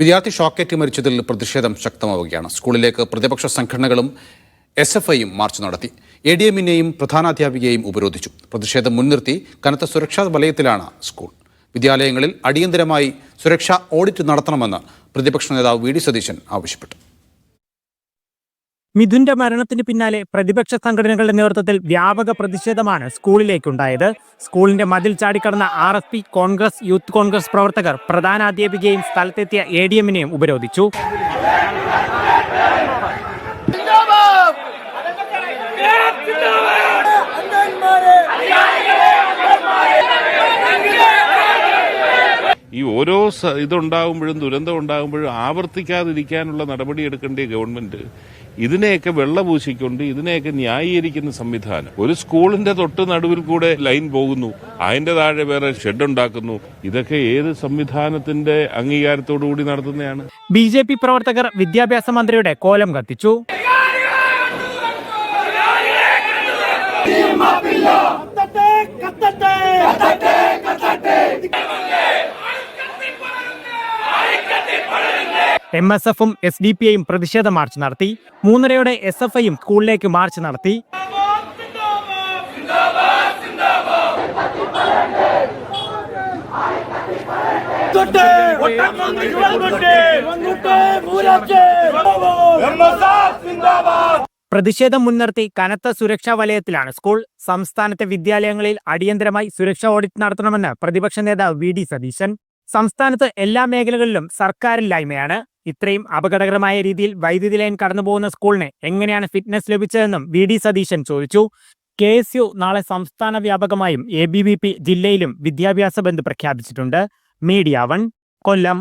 വിദ്യാർത്ഥി ഷോക്കേറ്റ് മരിച്ചതിൽ പ്രതിഷേധം ശക്തമാവുകയാണ്. സ്കൂളിലേക്ക് പ്രതിപക്ഷ സംഘടനകളും എസ് എഫ് ഐയും മാർച്ച് നടത്തി. എ ഡി എമ്മിനെയും പ്രധാനാധ്യാപികയെയും ഉപരോധിച്ചു. പ്രതിഷേധം മുൻനിർത്തി കനത്ത സുരക്ഷാ വലയത്തിലാണ് സ്കൂൾ. വിദ്യാലയങ്ങളിൽ അടിയന്തരമായി സുരക്ഷാ ഓഡിറ്റ് നടത്തണമെന്ന് പ്രതിപക്ഷ നേതാവ് വി ഡി സതീശൻ ആവശ്യപ്പെട്ടു. മിഥുന്റെ മരണത്തിന് പിന്നാലെ പ്രതിപക്ഷ സംഘടനകളുടെ നേതൃത്വത്തിൽ വ്യാപക പ്രതിഷേധമാണ് സ്കൂളിലേക്കുണ്ടായത്. സ്കൂളിന്റെ മതിൽ ചാടിക്കടന്ന R S P Congress youth Congress പ്രവർത്തകർ പ്രധാനാധ്യാപികയും സ്ഥലത്തെത്തിയ എ ഡി എമ്മിനെയും ഉപരോധിച്ചു. ഈ ഓരോ ഇതുണ്ടാകുമ്പോഴും ദുരന്തം ഉണ്ടാകുമ്പോഴും ആവർത്തിക്കാതിരിക്കാനുള്ള നടപടി എടുക്കേണ്ട ഗവൺമെന്റ് ഇതിനെയൊക്കെ വെള്ളപൂശിക്കൊണ്ട് ഇതിനെയൊക്കെ ന്യായീകരിക്കുന്ന സംവിധാനം. ഒരു സ്കൂളിന്റെ തൊട്ട് നടുവിൽ കൂടെ ലൈൻ പോകുന്നു. അതിന്റെ താഴെ വേറെ ഷെഡ് ഉണ്ടാക്കുന്നു. ഇതൊക്കെ ഏത് സംവിധാനത്തിന്റെ അംഗീകാരത്തോടു കൂടി നടത്തുന്നതാണ്? ബി പ്രവർത്തകർ വിദ്യാഭ്യാസ മന്ത്രിയുടെ കോലം കത്തിച്ചു. എം എസ് എഫും എസ് ഡി പി ഐയും പ്രതിഷേധ മാർച്ച് നടത്തി. മൂന്നരയോടെ എസ് എഫ് ഐയും സ്കൂളിലേക്ക് മാർച്ച് നടത്തി. പ്രതിഷേധം മുൻനിർത്തി കനത്ത സുരക്ഷാ വലയത്തിലാണ് സ്കൂൾ. സംസ്ഥാനത്തെ വിദ്യാലയങ്ങളിൽ അടിയന്തരമായി സുരക്ഷാ ഓഡിറ്റ് നടത്തണമെന്ന് പ്രതിപക്ഷ നേതാവ് വി ഡി സതീശൻ. സംസ്ഥാനത്ത് എല്ലാ മേഖലകളിലും സർക്കാരില്ലായ്മയാണ്. ഇത്രയും അപകടകരമായ രീതിയിൽ വൈദ്യുതി ലൈൻ കടന്നുപോകുന്ന സ്കൂളിന് എങ്ങനെയാണ് ഫിറ്റ്നസ് ലഭിച്ചതെന്നും വി ഡി സതീശൻ ചോദിച്ചു. കെ എസ് യു നാളെ സംസ്ഥാന വ്യാപകമായും എ ബി വി പി ജില്ലയിലും വിദ്യാഭ്യാസ ബന്ദ് പ്രഖ്യാപിച്ചിട്ടുണ്ട്. Media one Kollam.